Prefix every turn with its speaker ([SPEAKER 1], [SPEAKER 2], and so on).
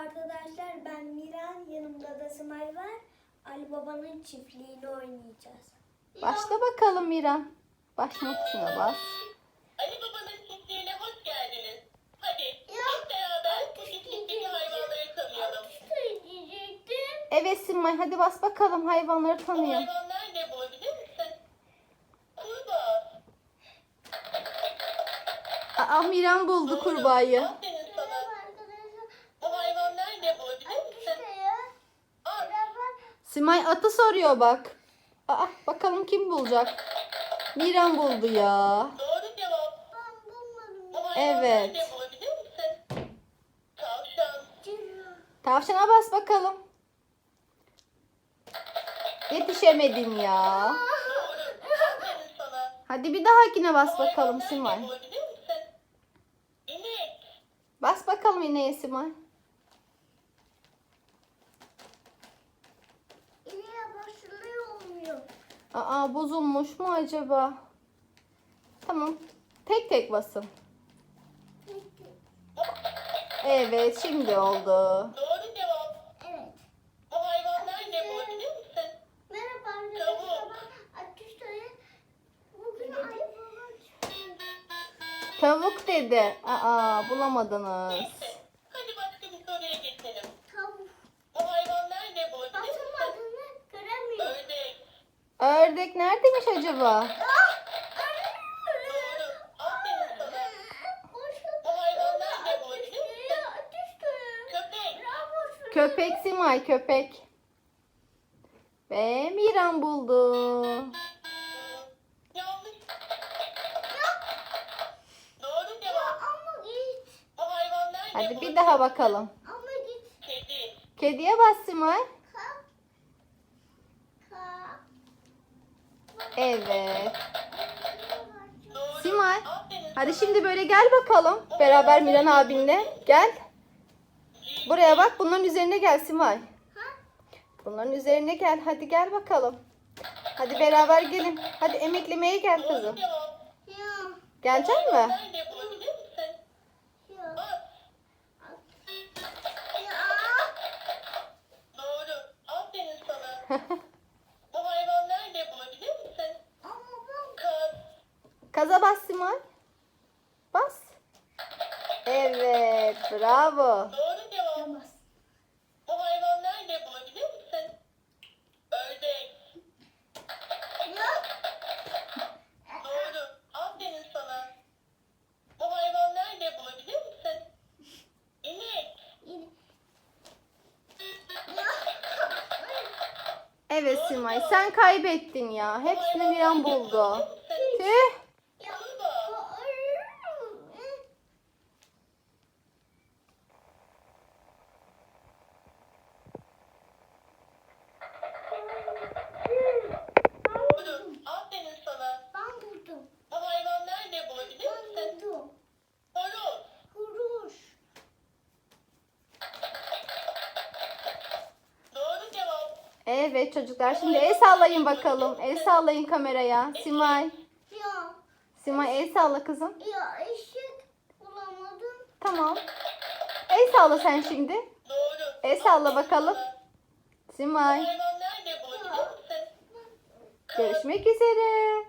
[SPEAKER 1] arkadaşlar ben Miran yanımda da Smay var. Ali Baba'nın çiftliğini oynayacağız.
[SPEAKER 2] Başla bakalım Miran. Başla tuşuna bas.
[SPEAKER 3] Ali Baba'nın çiftliğine hoş geldiniz. Hadi hep beraber bu çiftlikteki hayvanları tanıyalım.
[SPEAKER 2] Evet Simay hadi bas bakalım hayvanları
[SPEAKER 3] Bu
[SPEAKER 2] tanıyalım.
[SPEAKER 3] hayvanlar ne misin? Kurbağa.
[SPEAKER 2] Aa Miran buldu kurbağayı.
[SPEAKER 3] Aferin sana. Bu hayvanlar ne bulabilir misin? At.
[SPEAKER 2] Simay atı soruyor bak. Aa bakalım kim bulacak? Miran buldu ya.
[SPEAKER 3] Doğru cevap. Bu hayvanlar
[SPEAKER 2] Evet.
[SPEAKER 3] ne bulabilir misin? Tavşan.
[SPEAKER 2] Tavşana bas bakalım. Yetişemedin ya.
[SPEAKER 3] Doğru. Aferin sana.
[SPEAKER 2] Hadi bir dahakine bas bakalım Simay.
[SPEAKER 3] ne bulabilir misin? İnek.
[SPEAKER 2] Bas bakalım ineğe Simay. Aa bozulmuş mu acaba? Tamam. Tek tek basın. Evet şimdi oldu.
[SPEAKER 3] Doğru cevap. Bu hayvanlar ne bulabilir misin?
[SPEAKER 2] Tavuk dedi. Aa bulamadınız.
[SPEAKER 3] Neyse. Hadi başka bir soruya geçelim. Bu hayvanlar ne bulabilir misin? Ördek.
[SPEAKER 2] Ördek neredeymiş acaba?
[SPEAKER 3] Misin? Köpek.
[SPEAKER 2] Simay köpek. Ve Miran buldu. Hadi bir daha bakalım.
[SPEAKER 3] Kedi.
[SPEAKER 2] Kediye bas Simay. Evet. Simay. Hadi şimdi böyle gel bakalım. Beraber Miran abinle. Gel. Buraya bak bunların üzerine gel Simay. Bunların üzerine gel. Hadi gel bakalım. Hadi beraber gelin. Hadi emeklemeye gel kızım. Gelecek mi?
[SPEAKER 3] Hayvanlar ne bulabilir misin? At. Doğru. Aferin sana. Bu hayvanlar ne bulabilir misin? Kaz.
[SPEAKER 2] Kaza bas. Evet. Bravo.
[SPEAKER 3] Doğru cevap. Bu hayvanlar ne bulabilir misin? Ördek. Doğru. Aferin sana. Bu hayvanlar ne bulabilir misin? İnek.
[SPEAKER 2] Evet Simay sen kaybettin ya. Hepsini Miran buldu. Tüh.
[SPEAKER 3] Kurbağa. Doğru. Aferin sana. Bu hayvanlar ne bulabilir misin? Horoz. Doğru cevap.
[SPEAKER 2] Evet çocuklar şimdi el sallayın bakalım. El sallayın kameraya. Simay. Simay el salla kızım. Tamam. El salla sen şimdi.
[SPEAKER 3] Doğru.
[SPEAKER 2] El salla bakalım. Simay. Görüşmek üzere.